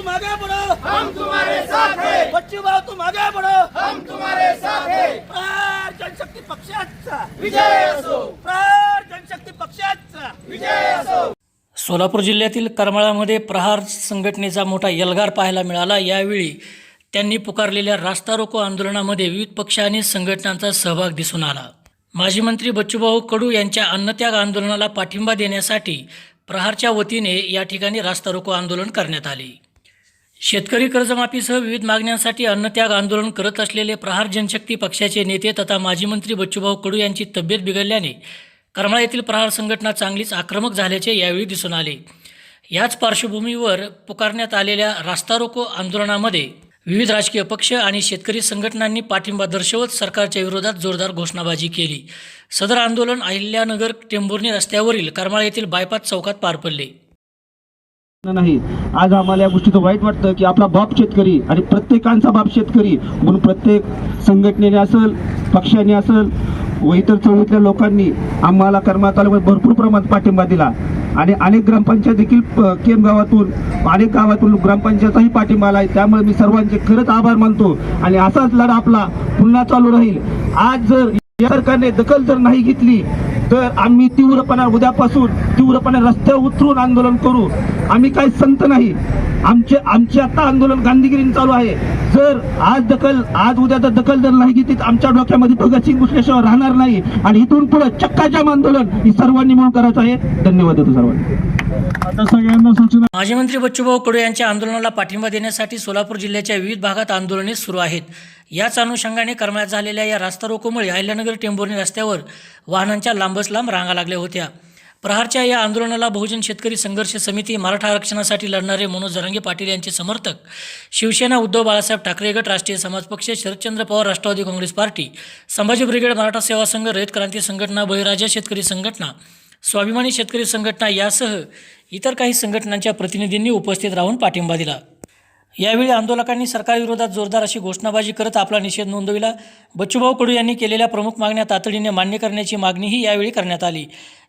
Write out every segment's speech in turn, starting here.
तुम आगे बढ़ो हम तुम्हारे साथ है. बच्चू भाऊ तुम आगे बढ़ो हम तुम्हारे साथ है. प्रहार जनशक्ती पक्षाचा विजय असो. प्रहार जनशक्ती पक्षाचा विजय असो. सोलापूर जिल्ह्यातील करमाळामध्ये प्रहार संघटनेचा मोठा यलगार पाहायला मिळाला. यावेळी त्यांनी पुकारलेल्या रास्ता रोको आंदोलनामध्ये विविध पक्ष आणि संघटनांचा सहभाग दिसून आला. माजी मंत्री बच्चूभाऊ कडू यांच्या अन्नत्याग आंदोलनाला पाठिंबा देण्यासाठी प्रहारच्या वतीने या ठिकाणी रास्ता रोको आंदोलन करण्यात आले. शेतकरी कर्जमाफीसह विविध मागण्यांसाठी अन्नत्याग आंदोलन करत असलेले प्रहार जनशक्ती पक्षाचे नेते तथा माजी मंत्री बच्चूभाऊ कडू यांची तब्येत बिघडल्याने करमाळा येथील प्रहार संघटना चांगलीच आक्रमक झाल्याचे यावेळी दिसून आले. याच पार्श्वभूमीवर पुकारण्यात आलेल्या रास्ता रोको आंदोलनामध्ये विविध राजकीय पक्ष आणि शेतकरी संघटनांनी पाठिंबा दर्शवत सरकारच्या विरोधात जोरदार घोषणाबाजी केली. सदर आंदोलन अहिल्यानगर टेंभुर्णी रस्त्यावरील करमाळा येथील बायपास चौकात पार पडले. नाही. आज आम्हाला या गोष्टीचं वाईट वाटतं की आपला बाप शेतकरी आणि प्रत्येकांचा बाप शेतकरी म्हणून प्रत्येक संघटनेने असेल पक्षाने असेल व इतर चळवळीतल्या लोकांनी आम्हाला कर्मा तालुक्यात भरपूर प्रमाणात पाठिंबा दिला. आणि अनेक ग्रामपंचायत देखील केम गावातून अनेक गावातून ग्रामपंचायतचाही पाठिंबा आला आहे. त्यामुळे मी सर्वांचे खरंच आभार मानतो आणि असाच लढा आपला पुन्हा चालू राहील. आज जर या सरकारने दखल जर नाही घेतली तर आम्ही तीव्रपणा उद्यापासून तीव्रपणे रस्त्यावर उतरून आंदोलन करू आम्ही काही संत नाही. आमचे आमचे आता आंदोलन गांधीगिरीने चालू आहे. जर आज दखल आज उद्या जर दखल जर नाही घेतली आमच्या डोक्यामध्ये भगतसिंग घुसल्याशिवाय राहणार नाही. आणि इथून पुढे चक्काजाम आंदोलन ही सर्वांनी मिळून करायचं आहे. धन्यवाद देतो सर्वांनी. आता सगळ्यांना सूचना माजी मंत्री बच्चूभाऊ कडू यांच्या आंदोलनाला पाठिंबा देण्यासाठी सोलापूर जिल्ह्याच्या विविध भागात आंदोलने सुरू आहेत. याच अनुषंगाने करण्यात झालेल्या या रास्ता रोकोमुळे अहिल्यानगर टेंभुर्णी रस्त्यावर वाहनांच्या लांबच लांब रांगा लागल्या होत्या. प्रहारच्या या आंदोलनाला बहुजन शेतकरी संघर्ष समिती मराठा आरक्षणासाठी लढणारे मनोज जरांगे पाटील यांचे समर्थक शिवसेना उद्धव बाळासाहेब ठाकरे गट Rashtriya Samaj Paksha Sharadchandra Pawar Rashtravadi Congress party Sambhaji brigade Maratha Seva Sangh Rayat क्रांती संघटना बळीराजा शेतकरी संघटना स्वाभिमानी शेतकरी संघटना यासह इतर काही संघटनांच्या प्रतिनिधींनी उपस्थित राहून पाठिंबा दिला. यावेळी आंदोलकांनी सरकारविरोधात जोरदार अशी घोषणाबाजी करत आपला निषेध नोंदविला. बच्चूभाऊ कडू यांनी केलेल्या प्रमुख मागण्या तातडीने मान्य करण्याची मागणीही यावेळी करण्यात आली.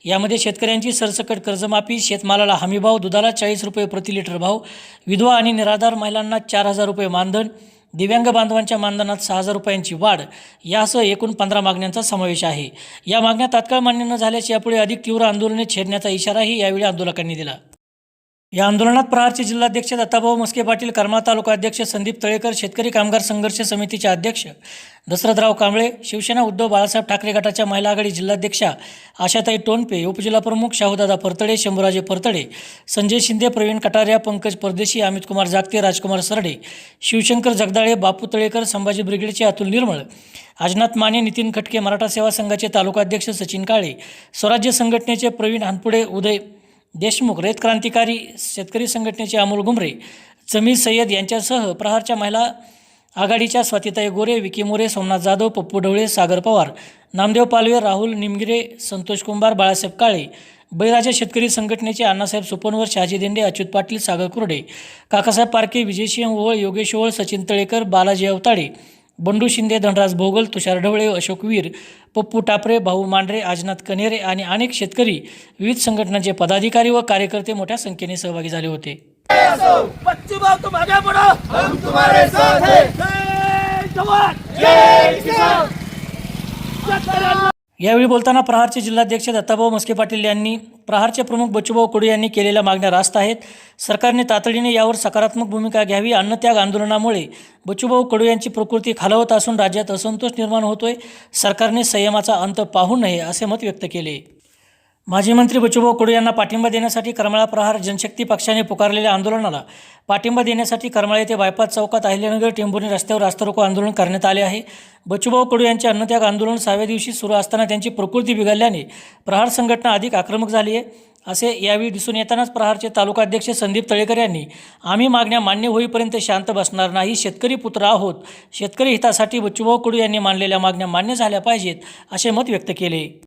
यामध्ये शेतकऱ्यांची सरसकट कर्जमाफी शेतमालाला हमीभाव दुधाला चाळीस रुपये प्रति लिटर भाव विधवा आणि निराधार महिलांना चार हजार रुपये मानधन दिव्यांग बांधवांच्या मानधनात सहा हजार रुपयांची वाढ यासह एकूण पंधरा मागण्यांचा समावेश आहे. या मागण्या तात्काळ मान्य न झाल्यास यापुढे अधिक तीव्र आंदोलने छेडण्याचा इशाराही यावेळी आंदोलकांनी दिला. या आंदोलनात प्रहारचे जिल्हाध्यक्ष दत्ताभाऊ मस्के पाटील करमाळ तालुका अध्यक्ष संदीप तळेकर शेतकरी कामगार संघर्ष समितीचे अध्यक्ष दशरथराव कांबळे शिवसेना उद्धव बाळासाहेब ठाकरे गटाच्या महिला आघाडी जिल्हाध्यक्षा आशाताई टोनपे उपजिल्हाप्रमुख शाहूदादा परतडे शंभूराजे परतडे संजय शिंदे प्रवीण कटारिया पंकज परदेशी अमित कुमार जागते राजकुमार सरडे शिवशंकर जगदाळे बापू तळेकर संभाजी ब्रिगेडचे अतुल निर्मळ आजनाथ माने नितीन खटके मराठा सेवा संघाचे तालुकाध्यक्ष सचिन काळे स्वराज्य संघटनेचे प्रवीण हानपुडे उदय देशमुख रयत क्रांतिकारी शेतकरी संघटनेचे अमोल गुमरे जमीर सय्यद यांच्यासह प्रहारच्या महिला आघाडीच्या स्वातिताई गोरे विकी मोरे सोमनाथ जाधव पप्पू ढवळे सागर पवार नामदेव पालवे राहुल निमगिरे संतोष कुंभार बाळासाहेब काळे बळीराजा शेतकरी संघटनेचे अण्णासाहेब सुपनवर शहाजी देंडे अच्युत पाटील सागर कुरडे काकासाहेब पारखे विजयसिंह ओवळ योगेश ओवळ सचिन तळेकर बालाजी अवताडे बंडू शिंदे धनराज भोगल तुषार ढवळे अशोक वीर पप्पू टापरे भाऊ मांढरे आजनाथ कनेरे आणि अनेक शेतकरी विविध संघटनांचे पदाधिकारी व कार्यकर्ते मोठ्या संख्येने सहभागी झाले होते. यावेळी बोलताना प्रहारचे जिल्हाध्यक्ष दत्ताभाऊ मस्के पाटील यांनी प्रहारचे प्रमुख बच्चूभाऊ कडू यांनी केलेल्या मागण्या रास्त आहेत. सरकारने तातडीने यावर सकारात्मक भूमिका घ्यावी. अन्नत्याग आंदोलनामुळे बच्चूभाऊ कडू यांची प्रकृती खालावत असून राज्यात असंतोष निर्माण होतोय. सरकारने संयमाचा अंत पाहू नये असे मत व्यक्त केले. माजी मंत्री बच्चूभाऊ कडू यांना पाठिंबा देण्यासाठी करमाळा प्रहार जनशक्ती पक्षाने पुकारलेल्या आंदोलनाला पाठिंबा देण्यासाठी करमाळा येथे बायपास चौकात अहिल्यानगर टेंभुर्णी रस्त्यावर रास्तारोको आंदोलन करण्यात आले आहे. बच्चूभाऊ कडू यांचे अन्नत्याग आंदोलन सहाव्या दिवशी सुरू असताना त्यांची प्रकृती बिघडल्याने प्रहार संघटना अधिक आक्रमक झाली आहे. असे यावेळी दिसून येतानाच प्रहारचे तालुकाध्यक्ष संदीप तळेकर यांनी आम्ही मागण्या मान्य होईपर्यंत शांत बसणार नाही शेतकरी पुत्र आहोत. शेतकरी हितासाठी बच्चूभाऊ कडू यांनी मानलेल्या मागण्या मान्य झाल्या पाहिजेत असे मत व्यक्त केले.